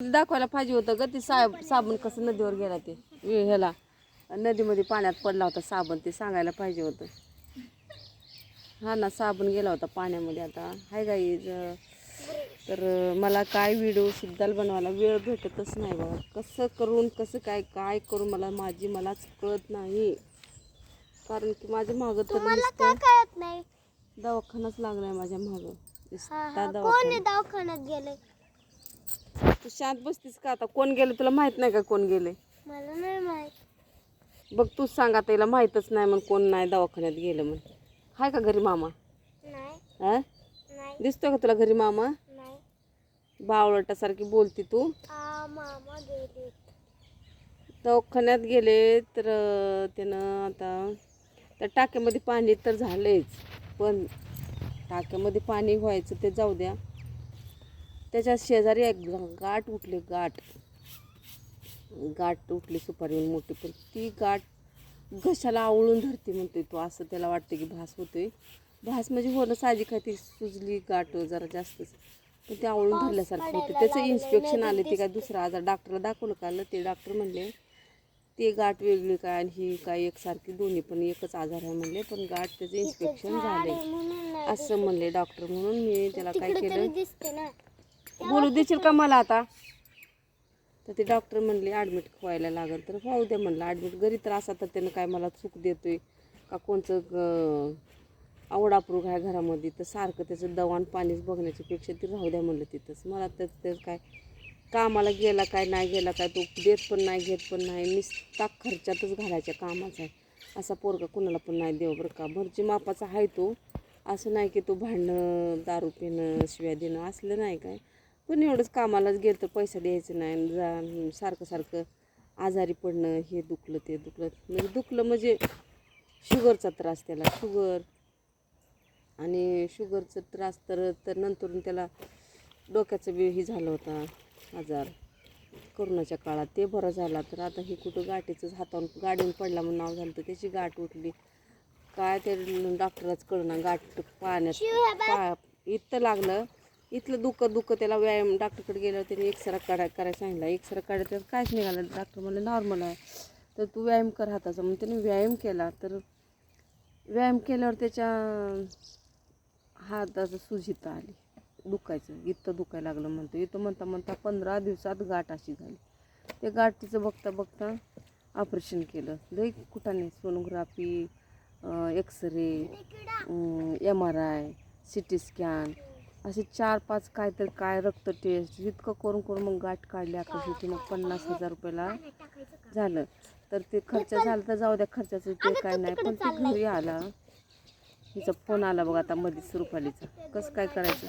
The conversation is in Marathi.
दाखवायला पाहिजे होतं ग ते साब साबण कसं नदीवर गेला ते ह्याला. नदीमध्ये पाण्यात पडला होता साबण ते सांगायला पाहिजे होतं. हा ना साबण गेला होता पाण्यामध्ये आता. हाय गाईज तर मला काय व्हिडिओ सुद्धा बनवायला वेळ भेटतच नाही बाबा कसं करून कसं काय काय करून मला माझी मलाच कळत नाही. कारण की माझ्या मागं तर दवाखानाच लागलाय माझ्या मागं. दवाखान्यात गेले तू शांत बसतीस का आता? कोण गेलं तुला माहीत नाही का कोण गेले मला नाही माहीत. बघ तूच सांग आता तिला माहीतच नाही मग कोण नाही दवाखान्यात गेलं म्हणून हाय का घरी मामा? नाही. हा? नाही. दिसतो का तुला घरी मामा? नाही. बावळटासारखी बोलती तू. आ, मामा गेले दवाखान्यात गेले तर अं, त्यानं आता त्या टाक्यामध्ये पाणी तर झालंच पण टाक्यामध्ये पाणी व्हायचं ते जाऊ द्या. त्याच्या शेजारी एक गाठ उठली गाठ. गाठ उठली सुपारी मोठी पण ती गाठ घशाला आवळून धरते म्हणतोय तो. असं त्याला वाटतं की भास होतोय. भास म्हणजे होणं साहजिक आहे ती सुजली गाठ जरा जास्तच. पण ते आवळून धरल्यासारखं होतं. त्याचं इन्स्पेक्शन आले ते काय दुसरा. आजार डॉक्टरला दाखवलं का आलं? ते डॉक्टर म्हणले ते गाठ वेगळी काय आणि ही काय एकसारखी दोन्ही पण एकच आजार आहे. म्हणले पण गाठ त्याचं इन्स्पेक्शन झाले असं म्हणले डॉक्टर म्हणून. मी त्याला काय केलं? बोलू देशील का मला आता? तर ते डॉक्टर म्हणले ॲडमिट व्हायला लागेल. तर होऊ द्या म्हणलं. ॲडमिट घरी तर असा तर त्यानं काय मला चूक देतोय का कोणचं ग- आवडापूर आहे घरामध्ये तर सारखं त्याचं दवाण पाणीच बघण्याची पेक्षा ती राहू द्या म्हणलं तिथंच. मला तर ते काय कामाला गेला काय नाही गेला काय तो देत पण नाही घेत पण नाही निस्ता खर्चातच घालायच्या कामाचा आहे. असा पोरगा कुणाला पण नाही देव बरं का. भरची मापाचा आहे तो. असं नाही की तो भांडणं दारू पिणं शिव्या देणं असलं नाही काय. पण एवढंच कामालाच गेलं तर पैसा द्यायचं नाही जा सारखं सारखं आजारी पडणं हे दुखलं ते दुखलं. म्हणजे दुखलं म्हणजे शुगरचा त्रास त्याला शुगर. आणि शुगरचा त्रास तर तर नंतर त्याला डोक्याचं बी हे झालं होता आजार. करोनाच्या काळात ते बरं झाला तर आता हे कुठं गाठीचंच हातावून गाडीवर पडला म्हणून नाव झालं तर त्याची गाठ उठली. काय ते डॉक्टरलाच कळणार गाठ पाण्यात पा इथं लागलं. इथलं दुखत दुःख त्याला व्यायाम डॉक्टरकडे गेल्यावर त्याने एक्सरा काढाय करायला सांगितला. एक्सरा काढायला तर काहीच निघालं डॉक्टर म्हणलं नॉर्मल आहे. तर तू व्यायाम कर हाताचा. मग त्याने व्यायाम केला. तर व्यायाम केल्यावर त्याच्या हाताचं सुजिता आली. दुखायचं. इथं दुखायला लागलं म्हणतो. इथं म्हणता म्हणता पंधरा दिवसात गाठ अशी झाली. ते गाठीचं बघता बघता ऑपरेशन केलं. लई कुठाने sonography x ray M R I C T scan असे चार पाच काय तर काय रक्त टेस्ट इतकं करून करून मग गाठ काढली आकाश मग पन्नास हजार रुपयाला झालं. तर ते खर्च झाला तर जाऊ द्या खर्चाचं ते काय नाही. पण ते घरी आला. हिचा फोन आला बघ आता मध्येच रुपालीचा. कसं काय करायचं?